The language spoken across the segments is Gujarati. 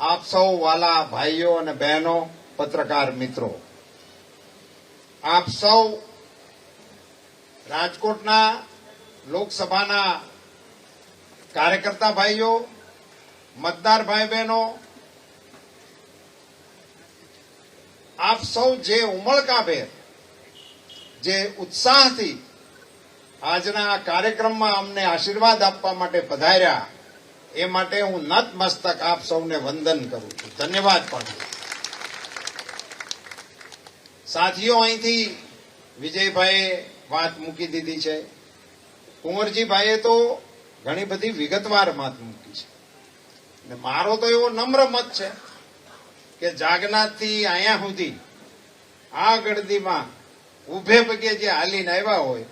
આપ સૌ વાલા ભાઈઓ અને બહેનો, પત્રકાર મિત્રો. આપ સૌ રાજકોટના લોકસભાના કાર્યકર્તા ભાઈઓ, મતદાર ભાઈ બહેનો, આપ સૌ જે ઉમળકાભેર જે ઉત્સાહથી આજના આ કાર્યક્રમમાં અમને આશીર્વાદ આપવા માટે પધાર્યા એ માટે હું નતમસ્તક આપ સૌને વંદન કરું છું. ધન્યવાદ પાઠવું સાથીઓ, અહીંથી વિજયભાઈએ વાત મૂકી દીધી છે. કુંવરજીભાઈએ તો ઘણી બધી વિગતવાર વાત મૂકી છે. ને મારો તો એવો નમ્ર મત છે કે જાગનાથથી અહીંયા સુધી આ ગળદીમાં ઉભે પગે જે હાલીને આવ્યા હોય,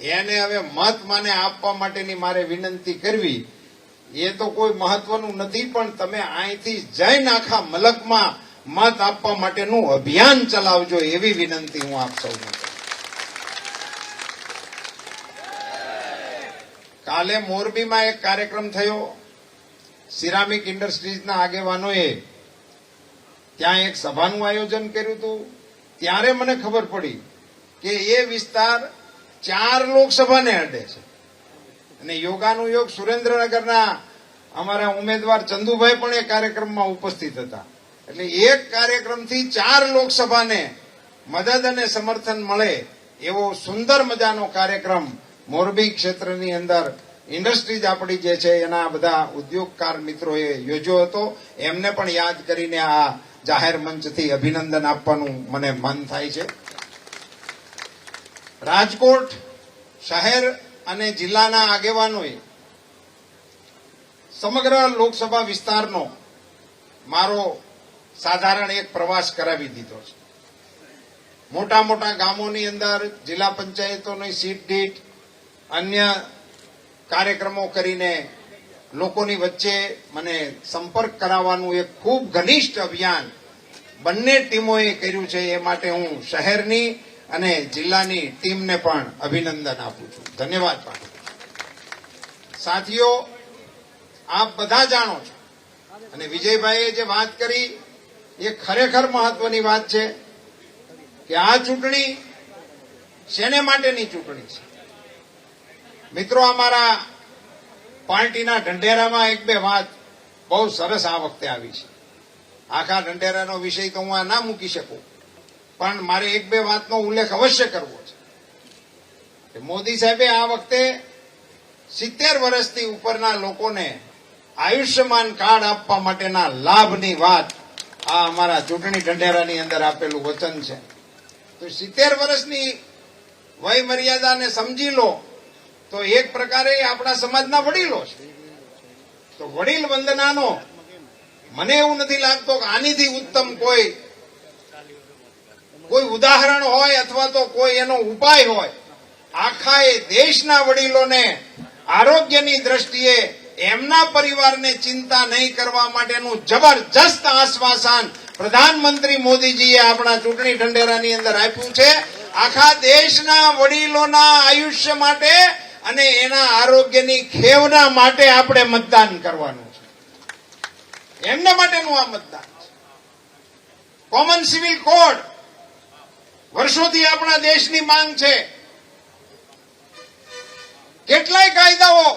એને હવે મત માને આપવા માટેની મારે વિનંતી કરવી એ તો કોઈ મહત્વનું નથી, પણ તમે અહીંથી જઈને આખા મલકમાં મત આપવા માટેનું અભિયાન ચલાવજો એવી વિનંતી હું આપ સૌને કાલે મોરબીમાં એક કાર્યક્રમ થયો. સિરામિક ઇન્ડસ્ટ્રીઝના આગેવાનોએ ત્યાં એક સભાનું આયોજન કર્યું હતું. ત્યારે મને ખબર પડી કે એ વિસ્તાર ચાર લોકસભાને અડે છે. અને યોગાનું યોગ સુરેન્દ્રનગરના અમારા ઉમેદવાર ચંદુભાઈ પણ એ કાર્યક્રમમાં ઉપસ્થિત હતા. એટલે એક કાર્યક્રમથી ચાર લોકસભાને મદદ અને સમર્થન મળે એવો સુંદર મજાનો કાર્યક્રમ મોરબી ક્ષેત્રની અંદર ઇન્ડસ્ટ્રીઝ આપણી જે છે એના બધા ઉદ્યોગકાર મિત્રોએ યોજ્યો હતો. એમને પણ યાદ કરીને આ જાહેર મંચથી અભિનંદન આપવાનું મને મન થાય છે. રાજકોટ શહેર અને જિલ્લાના આગેવાનોએ સમગ્ર લોકસભા વિસ્તારનો મારો સાધારણ એક પ્રવાસ કરાવી દીધો છે. મોટા મોટા ગામોની અંદર જિલ્લા પંચાયતોની સીટ દીઠ અન્ય કાર્યક્રમો કરીને લોકોની વચ્ચે મને સંપર્ક કરાવવાનું એક ખૂબ ઘનિષ્ઠ અભિયાન બંને ટીમોએ કર્યું છે એ માટે હું શહેરની અને જિલ્લાની ટીમને પણ અભિનંદન આપું છું. ધન્યવાદ પાઠવું સાથીઓ, આપ બધા જાણો છો. અને વિજયભાઈએ જે વાત કરી, એ ખરેખર મહત્વની વાત છે કે આ ચૂંટણી શેને માટેની ચૂંટણી છે? મિત્રો, અમારા પાર્ટીના ઢંઢેરામાં એક બે વાત બહુ સરસ આ વખતે આવી છે. આખા ઢંઢેરાનો વિષય તો હું આ ના મૂકી શકું. પણ મારે એક બે વાતનો ઉલ્લેખ અવશ્ય કરવો છે કે મોદી સાહેબે આ વખતે સિત્તેર વર્ષથી ઉપરના લોકોને આયુષ્યમાન કાર્ડ આપવા માટેના લાભની વાત આ અમારા ચૂંટણી ઢંઢેરાની અંદર આપેલું વચન છે. તો સિત્તેર વર્ષની વય મર્યાદાને સમજી લો, તો એક પ્રકારે આપણા સમાજના વડીલો છે. તો વડીલ વંદનાનો મને એવું નથી લાગતો કે આનીથી ઉત્તમ કોઈ કોઈ ઉદાહરણ હોય અથવા તો કોઈ એનો ઉપાય હોય, આખા એ દેશના વડીલોને આરોગ્યની દ્રષ્ટિએ એમના પરિવારને ચિંતા નહીં કરવા માટેનું જબરજસ્ત આશ્વાસન પ્રધાનમંત્રી મોદીજીએ આપણા ચૂંટણી ઢંઢેરાની અંદર આપ્યું છે. આખા દેશના વડીલોના આયુષ્ય માટે અને એના આરોગ્યની ખેવના માટે આપણે મતદાન કરવાનું છે. એમના માટેનું આ મતદાન કોમન સિવિલ કોડ વર્ષોથી આપણા દેશની માંગ છે. કેટલાય કાયદાઓ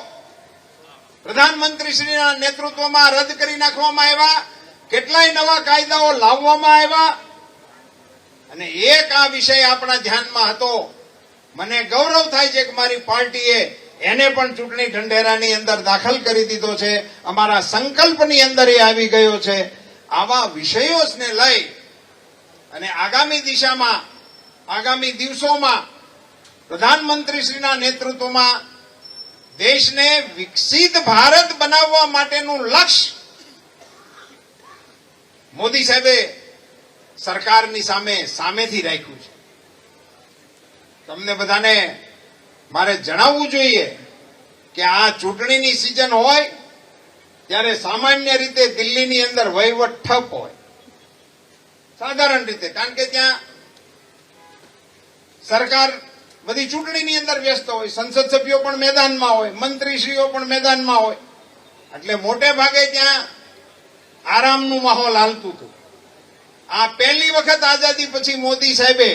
પ્રધાનમંત્રીશ્રીના નેતૃત્વમાં રદ કરી નાખવામાં આવ્યા, કેટલાય નવા કાયદાઓ લાવવામાં આવ્યા. અને એક આ વિષય આપણા ધ્યાનમાં હતો. મને ગૌરવ થાય છે કે મારી પાર્ટીએ એને પણ ચૂંટણી ઢંઢેરાની અંદર દાખલ કરી દીધો છે. અમારા સંકલ્પની અંદર એ આવી ગયો છે. આવા વિષયોને લઈ અને આગામી દિશામાં આગામી દિવસોમાં પ્રધાનમંત્રીશ્રીના નેતૃત્વમાં દેશને વિકસિત ભારત બનાવવા માટેનું લક્ષ્ય મોદી સાહેબે સરકારની સામે સામેથી રાખ્યું છે. તમને બધાને મારે જણાવવું જોઈએ કે આ ચૂંટણીની સિઝન હોય ત્યારે સામાન્ય રીતે દિલ્હીની અંદર વહીવટ ઠપ હોય. સાધારણ રીતે, કારણ કે ત્યાં સરકાર બધી ચૂંટણીની અંદર વ્યસ્ત હોય, સંસદ સભ્યો પણ મેદાનમાં હોય, મંત્રીશ્રીઓ પણ મેદાનમાં હોય. એટલે મોટે ભાગે ત્યાં આરામનું માહોલ હાલતું હતું. આ પહેલી વખત આઝાદી પછી મોદી સાહેબે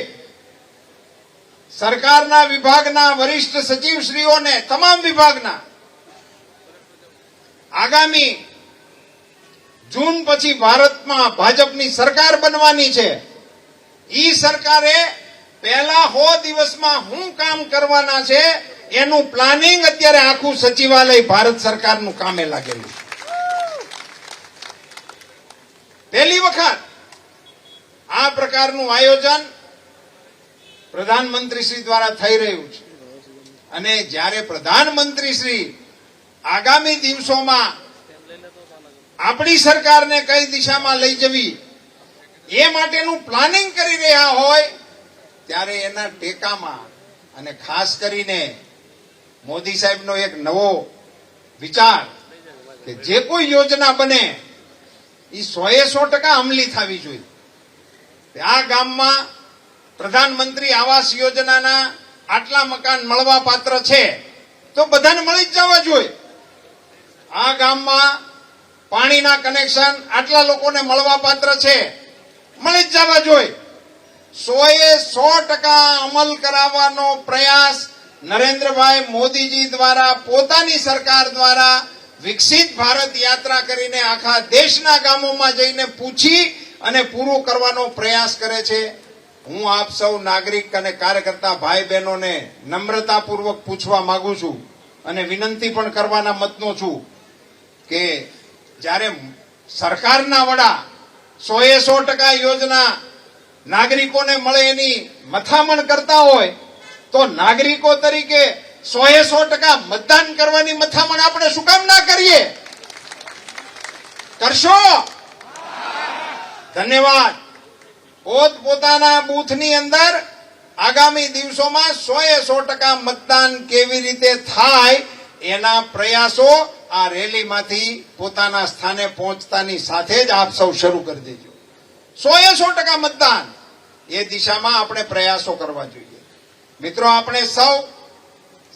સરકારના વિભાગના વરિષ્ઠ સચિવશ્રીઓને, તમામ વિભાગના, આગામી જૂન પછી ભારતમાં ભાજપની સરકાર બનવાની છે. ઈ સરકારે પહેલા હો દિવસમાં હું કામ કરવાના છે, એનું પ્લાનિંગ અત્યારે આખું સચિવાલય ભારત સરકારનું કામે લાગેલું. પહેલી વખત આ પ્રકારનું આયોજન પ્રધાનમંત્રી શ્રી દ્વારા થઈ રહ્યું છે. અને જ્યારે પ્રધાનમંત્રી શ્રી આગામી દિવસોમાં આપણી સરકારને કઈ દિશામાં લઈ જવી, એ માટેનું પ્લાનિંગ કરી રહ્યા હોય ત્યારે એના ટેકામાં અને ખાસ કરીને મોદી સાહેબનો એક નવો વિચાર કે જે કોઈ યોજના બને એ સોએ સો ટકા અમલી થવી જોઈએ. આ ગામમાં પ્રધાનમંત્રી આવાસ યોજનાના આટલા મકાન મળવા પાત્ર છે, તો બધાને મળી જ જવા જોઈએ. આ ગામમાં પાણીના કનેક્શન આટલા લોકોને મળવા પાત્ર છે, મળી જ જવા જોઈએ. સોએ સો ટકા અમલ કરાવવાનો પ્રયાસ નરેન્દ્રભાઈ મોદીજી દ્વારા, પોતાની સરકાર દ્વારા વિકસિત ભારત યાત્રા કરીને આખા દેશના ગામોમાં જઈને પૂછી અને પૂરું કરવાનો પ્રયાસ કરે છે. હું આપ સૌ નાગરિક અને કાર્યકર્તા ભાઈ બહેનોને નમ્રતાપૂર્વક પૂછવા માંગુ છું અને વિનંતી પણ કરવાના મતનો છું કે જ્યારે સરકારના વડા સોએ સો ટકા યોજના નાગરિકોને મળે એની મથામણ કરતા હોય, તો નાગરિકો તરીકે સોએ સો ટકા મતદાન કરવાની મથામણ આપણે શું કામ ના કરીએ? કરશો? ધન્યવાદ. પોત પોતાના બૂથની અંદર આગામી દિવસોમાં સોએ સો ટકા મતદાન કેવી રીતે થાય એના પ્રયાસો આ રેલીમાંથી પોતાના સ્થાને પહોંચતાની સાથે જ આપ સૌ શરૂ કરી દેજો. સોએ સો ટકા મતદાન. એ દિશામાં આપણે પ્રયાસો કરવા જોઈએ. મિત્રો, આપણે સૌ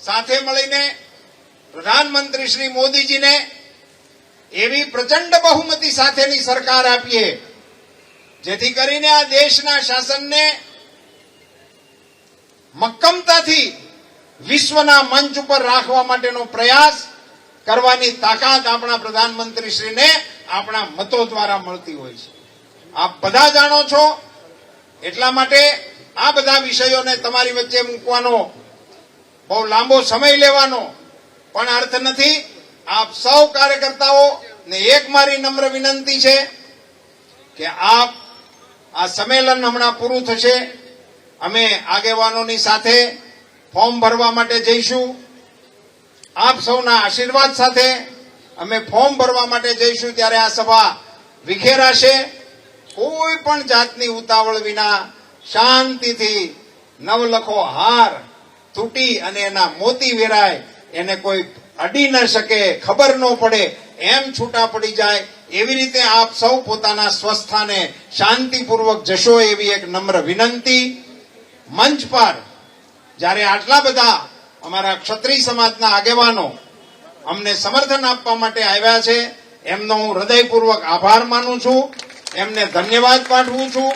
સાથે મળીને પ્રધાનમંત્રી શ્રી મોદીજીને એવી પ્રચંડ બહુમતી સાથેની સરકાર આપીએ, જેથી કરીને આ દેશના શાસનને મક્કમતાથી વિશ્વના મંચ ઉપર રાખવા માટેનો પ્રયાસ કરવાની તાકાત આપણા પ્રધાનમંત્રી શ્રીને આપણા મતો દ્વારા મળતી હોય છે. આપ બધા જાણો છો? એટલા માટે આ બધા વિષયોને તમારી વચ્ચે મૂકવાનો બહુ લાંબો સમય લેવાનો. પણ અર્થ નથી, આપ સૌ કાર્યકર્તાઓ ને એક મારી નમ્ર વિનંતી છે કે આપ આ સંમેલન હમણાં પૂરું થશે. અમે આગેવાનોની સાથે ફોર્મ ભરવા માટે જઈશું. આપ સૌના આશીર્વાદ સાથે અમે ફોર્મ ભરવા માટે જઈશું ત્યારે આ સભા વિખેરાશે. કોઈ પણ જાતની ઉતાવળ વિના શાંતિથી નવલખો હાર તૂટી અને એના મોતી વેરાય, એને કોઈ અડી ન શકે, ખબર ન પડે, એમ છૂટા પડી જાય, એવી રીતે આપ સૌ પોતાના સ્વસ્થાને શાંતિપૂર્વક જશો એવી એક નમ્ર વિનંતી. મંચ પર, જ્યારે આટલા બધા અમારા ક્ષત્રિય સમાજના આગેવાનો અમને સમર્થન આપવા માટે આવ્યા છે, એમનો હું હૃદયપૂર્વક આભાર માનું છું. એમને ધન્યવાદ પાઠવું છું.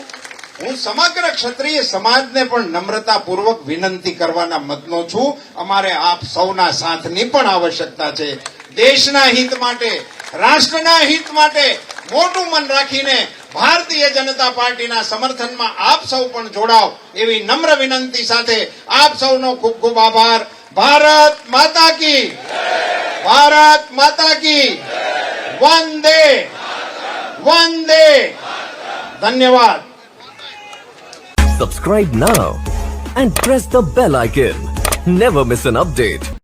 હું સમગ્ર ક્ષત્રિય સમાજને પણ નમ્રતાપૂર્વક વિનંતી કરવાના મતનો છું. અમારે આપ સૌના સાથની પણ આવશ્યકતા છે. દેશના હિત માટે, રાષ્ટ્રના હિત માટે મોટું મન રાખીને ભારતીય જનતા પાર્ટીના સમર્થનમાં આપ સૌ પણ જોડાવ એવી નમ્ર વિનંતી સાથે આપ સૌનો ખૂબ ખૂબ આભાર. ભારત માતા કી. ભારત માતા કી. વંદે वंदे धन्यवाद Subscribe now and press the bell icon. Never miss an update.